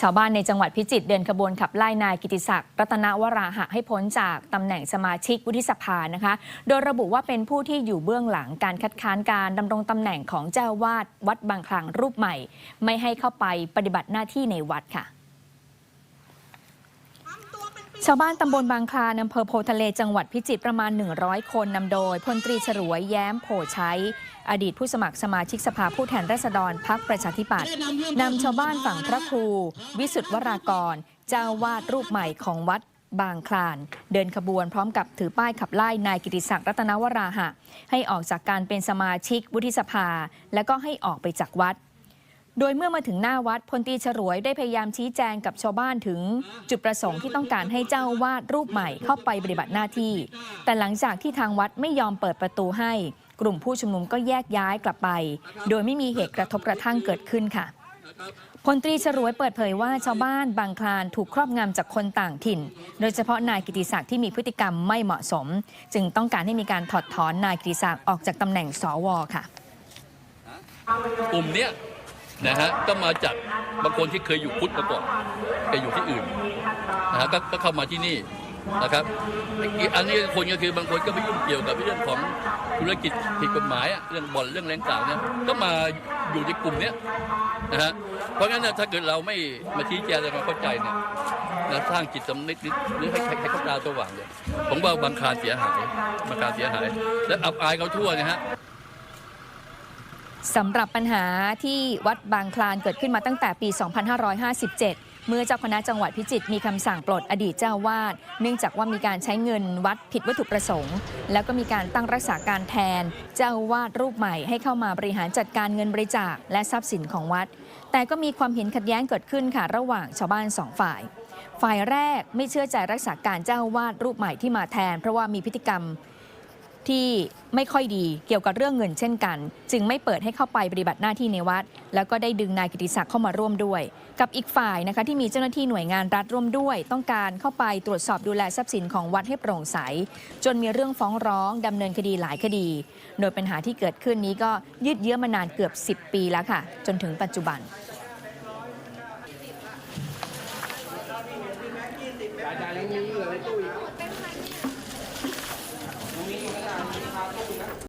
ชาวบ้านในจังหวัดพิจิตรเดินขบวนขับไล่นายกิติศักดิ์รัตนวราหะให้พ้นจากตำแหน่งสมาชิกวุฒิสภานะคะ โดยระบุว่าเป็นผู้ที่อยู่เบื้องหลังการคัดค้านการดำรงตำแหน่งของเจ้าวาดวัดบางคลังรูปใหม่ ไม่ให้เข้าไปปฏิบัติหน้าที่ในวัดค่ะ ชาวบ้านตำบลบางคลานอำเภอโพทะเลจังหวัดพิจิตรประมาณ 100 คนนำโดยพลตรีฉลวยแย้มโพใช้อดีตผู้สมัครสมาชิกสภาผู้แทนราษฎรพักประชาธิปัตย์นำชาวบ้านฝั่งพระครู วิสุทธวรากร เจ้าวาดรูปใหม่ของวัดบางคลาน เดินขบวนพร้อมกับถือป้ายขับไล่นายกิติศักดิ์รัตนวราหะ ให้ออกจากการเป็นสมาชิกวุฒิสภา และก็ให้ออกไปจากวัด โดยเมื่อมาถึงหน้าวัดพลตีฉรวยได้พยายามชี้แจงกับชาวบ้านถึงจุดประสงค์ที่ต้องการให้เจ้าวาดรูปใหม่เข้าไปปฏิบัติหน้าที่ แต่หลังจากที่ทางวัดไม่ยอมเปิดประตูให้ กลุ่มผู้ชุมนุมก็แยกย้ายกลับไป โดยไม่มีเหตุกระทบกระทั่งเกิดขึ้นค่ะพลตรีฉรวยเปิดเผยว่าชาวบ้านบางคลานถูกครอบงำจากคนต่างถิ่น โดยเฉพาะนายกิติศักดิ์ที่มีพฤติกรรมไม่เหมาะสม จึงต้องการให้มีการถอดถอนนายกิติศักดิ์ออกจากตำแหน่งสวค่ะ กลุ่มเนี้ย นะฮะก็มาจากบางคนที่เคยอยู่พุทธมาก่อนไปอยู่ที่อื่นนะฮะก็ก็เข้ามาที่นี่นะครับอีกอันนี้คนก็คือบางคนก็ไม่ยุ่งเกี่ยวกับเรื่องของธุรกิจผิดกฎหมายเรื่องบ่อนเรื่องแรงต่างเนี่ยก็มาอยู่ในกลุ่มเนี้ยนะฮะเพราะงั้นถ้าเกิดเราไม่มาชี้แจงและความเข้าใจเนี่ยนะสร้างจิตสำนึกหรือให้ให้ให้เขาตาสว่างเนี่ยผมว่าบางคาเสียหายบางคาเสียหาย และอับอายเขาทั่วนะฮะ สำหรับปัญหาที่วัดบางคลานเกิดขึ้นมาตั้งแต่ปี 2557 เมื่อเจ้าคณะจังหวัดพิจิตรมีคำสั่งปลดอดีตเจ้าวาด เนื่องจากว่ามีการใช้เงินวัดผิดวัตถุประสงค์ แล้วก็มีการตั้งรักษาการแทน เจ้าวาดรูปใหม่ให้เข้ามาบริหารจัดการเงินบริจาคและทรัพย์สินของวัด แต่ก็มีความเห็นขัดแย้งเกิดขึ้นค่ะระหว่างชาวบ้านสองฝ่าย ฝ่ายแรกไม่เชื่อใจรักษาการเจ้าวาดรูปใหม่ที่มาแทน เพราะว่ามีพฤติกรรม ที่ไม่ค่อยดีเกี่ยวกับเรื่องเงินเช่นกัน จึงไม่เปิดให้เข้าไปปฏิบัติหน้าที่ในวัด แล้วก็ได้ดึงนายกิติศักดิ์เข้ามาร่วมด้วย กับอีกฝ่ายนะคะที่มีเจ้าหน้าที่หน่วยงานรัฐร่วมด้วย ต้องการเข้าไปตรวจสอบดูแลทรัพย์สินของวัดให้โปร่งใส จนมีเรื่องฟ้องร้องดำเนินคดีหลายคดี โดยปัญหาที่เกิดขึ้นนี้ก็ยืดเยื้อมานานเกือบ 10 ปีแล้วค่ะ จนถึงปัจจุบัน